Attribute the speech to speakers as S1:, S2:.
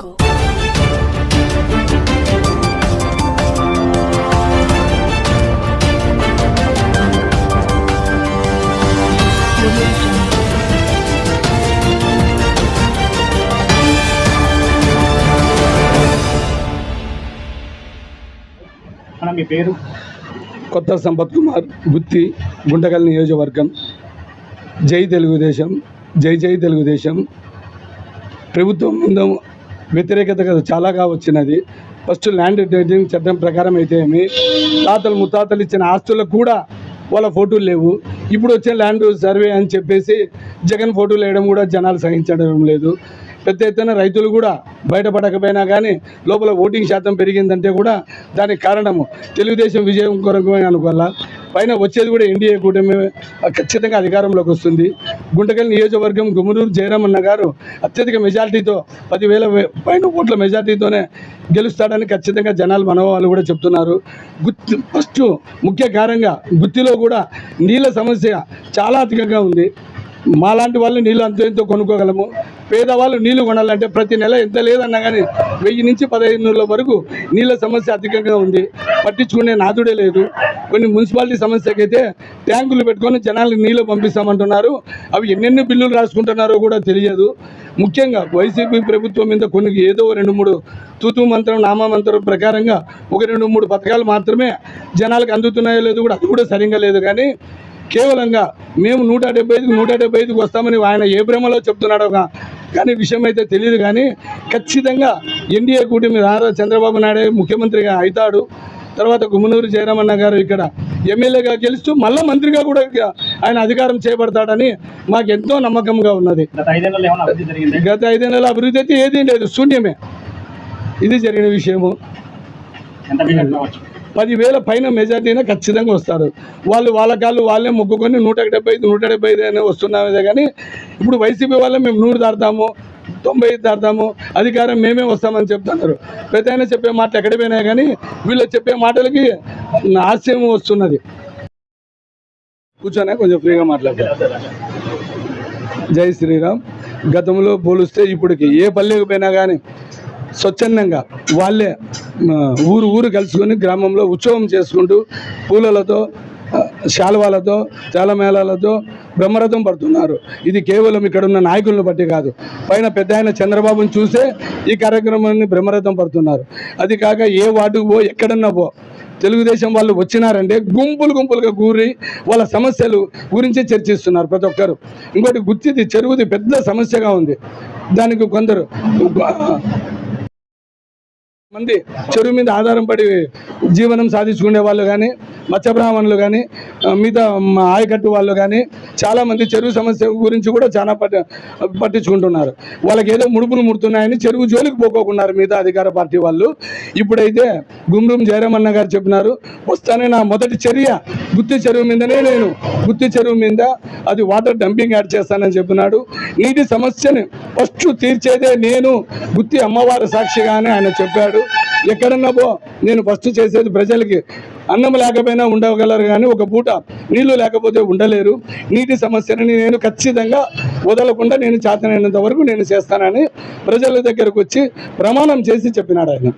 S1: jungle.
S2: అన్న మీ పేరు?
S3: కొత్త సంపత్ కుమార్ గుత్తి గుంటకల్ నియోజకవర్గం. జై తెలుగుదేశం జై జై తెలుగుదేశం. ప్రభుత్వం ముందు వ్యతిరేకత కదా చాలాగా వచ్చినది ఫస్ట్ ల్యాండ్ టైటిలింగ్ చట్టం ప్రకారం అయితే ఏమి? తాతలు ముత్తాతలు ఇచ్చిన ఆస్తులకు కూడా వాళ్ళ ఫోటోలు లేవు. ఇప్పుడు వచ్చే ల్యాండ్ సర్వే అని చెప్పేసి జగన్ ఫోటోలు వేయడం కూడా జనాలు సహించడం లేదు. పెద్ద ఎత్తున రైతులు కూడా బయటపడకపోయినా కానీ లోపల ఓటింగ్ శాతం పెరిగిందంటే కూడా దానికి కారణము తెలుగుదేశం విజయం కొరకు అనుకోవాలా? పైన వచ్చేది కూడా ఎన్డీఏ కూటమి ఖచ్చితంగా అధికారంలోకి వస్తుంది. గుంటకల్ నియోజకవర్గం గుమ్మనూరు జయరామన్న గారు అత్యధిక మెజార్టీతో పదివేల పైన ఓట్ల మెజార్టీతోనే గెలుస్తాడని ఖచ్చితంగా జనాలు మనోభావాలు కూడా చెప్తున్నారు. గుత్తి ఫస్ట్ ముఖ్య కారణంగా గుత్తిలో కూడా నీళ్ళ సమస్య చాలా అధికంగా ఉంది. మాలాంటి వాళ్ళు నీళ్ళు అంత ఎంతో కొనుక్కోగలము. పేదవాళ్ళు నీళ్ళు కొనాలంటే ప్రతి నెల ఎంత లేదన్నా కానీ వెయ్యి నుంచి పదహైదు వరకు నీళ్ళ సమస్య అధికంగా ఉంది. పట్టించుకునే నాదుడే లేదు. కొన్ని మున్సిపాలిటీ సమస్యకైతే ట్యాంకులు పెట్టుకొని జనాలకు నీళ్ళు పంపిస్తామంటున్నారు. అవి ఎన్నెన్ని బిల్లులు రాసుకుంటున్నారో కూడా తెలియదు. ముఖ్యంగా వైసీపీ ప్రభుత్వం మీద కొన్ని ఏదో రెండు మూడు తూతు మంత్రం నామమంత్రం ప్రకారంగా ఒక రెండు మూడు పథకాలు మాత్రమే జనాలకు అందుతున్నాయో లేదో కూడా అది కూడా సరిగ్గా లేదు. కానీ కేవలంగా మేము నూట డెబ్బై ఐదుకు నూట డెబ్బై ఐదుకు వస్తామని ఆయన ఏ భ్రమలో చెప్తున్నాడో కానీ విషయం అయితే తెలియదు కానీ ఖచ్చితంగా ఎన్డీఏ కూటమి నారా చంద్రబాబు నాయుడు ముఖ్యమంత్రిగా అవుతాడు. తర్వాత గుమ్మనూరు జయరామన్న గారు ఇక్కడ ఎమ్మెల్యేగా గెలుస్తూ మళ్ళీ మంత్రిగా కూడా ఆయన అధికారం చేపడతాడని మాకు ఎంతో నమ్మకంగా ఉన్నది.
S2: గత ఐదేళ్ళలో ఏమైనా అభివృద్ధి
S3: అయితే ఏదీ లేదు శూన్యమే. ఇది జరిగిన విషయము. పదివేల పైన మెజార్టీనే ఖచ్చితంగా వస్తారు. వాళ్ళు వాళ్ళ కాళ్ళు వాళ్ళే మొక్కుకొని నూట డెబ్బై ఐదు నూట డెబ్బై ఐదు అనే వస్తున్నామే కానీ ఇప్పుడు వైసీపీ వాళ్ళే మేము నూరు దాడతాము తొంభై ఐదు దాడతాము అధికారం మేమే వస్తామని చెప్తున్నారు. పెద్ద ఆయన చెప్పే మాటలు ఎక్కడ పోయినాయి కానీ వీళ్ళు చెప్పే మాటలకి హాస్యం వస్తున్నది. కూర్చొని కొంచెం ఫ్రీగా మాట్లాడతారు. జై శ్రీరామ్. గతంలో పోలిస్తే ఇప్పటికి ఏ పల్లెకి పోయినా కానీ స్వచ్ఛందంగా వాళ్ళే ఊరు ఊరు కలుసుకొని గ్రామంలో ఉత్సవం చేసుకుంటూ పూలలతో శాల్వాలతో శాలువాలతో చాలమేళాలతో బ్రహ్మరథం పడుతున్నారు. ఇది కేవలం ఇక్కడ ఉన్న నాయకులను బట్టి కాదు. పైన పెద్ద ఆయన చంద్రబాబుని చూసే ఈ కార్యక్రమాన్ని బ్రహ్మరథం పడుతున్నారు. అది కాక ఏ వార్డుకు పో ఎక్కడన్నా పో తెలుగుదేశం వాళ్ళు వచ్చినారంటే గుంపులు గుంపులుగా కూరి వాళ్ళ సమస్యలు గురించి చర్చిస్తున్నారు ప్రతి ఒక్కరు. ఇంకోటి గుర్తిది చెరువుది పెద్ద సమస్యగా ఉంది. దానికి కొందరు మంది చెరువు మీద ఆధారం పడి జీవనం సాధించుకునే వాళ్ళు కానీ మత్స్యబ్రాహ్మణులు కానీ మిగతా ఆయకట్టు వాళ్ళు కానీ చాలామంది చెరువు సమస్య గురించి కూడా చాలా పట్టి పట్టించుకుంటున్నారు. వాళ్ళకి ఏదో ముడుపులు ముడుతున్నాయని చెరువు జోలికి పోకోకున్నారు మిగతా అధికార పార్టీ వాళ్ళు. ఇప్పుడైతే గుమ్రూం జయరామన్న గారు చెప్పినారు వస్తానే నా మొదటి చర్య గుత్తి చెరువు మీదనే నేను. గుత్తి చెరువు మీద అది వాటర్ డంపింగ్ యాడ్ చేస్తానని చెప్పినాడు. నీటి సమస్యని ఫస్ట్ తీర్చేదే నేను. గుత్తి అమ్మవారి సాక్షిగానే ఆయన చెప్పాడు ఎక్కడన్నా పో నేను ఫస్ట్ చేసేది ప్రజలకి అన్నం లేకపోయినా ఉండగలరు కానీ ఒక పూట నీళ్ళు లేకపోతే ఉండలేరు. నీటి సమస్యని నేను ఖచ్చితంగా వదలకుండా నేను చేతనైనంత వరకు నేను చేస్తానని ప్రజల దగ్గరకు వచ్చి ప్రమాణం చేసి చెప్పినాడు ఆయన.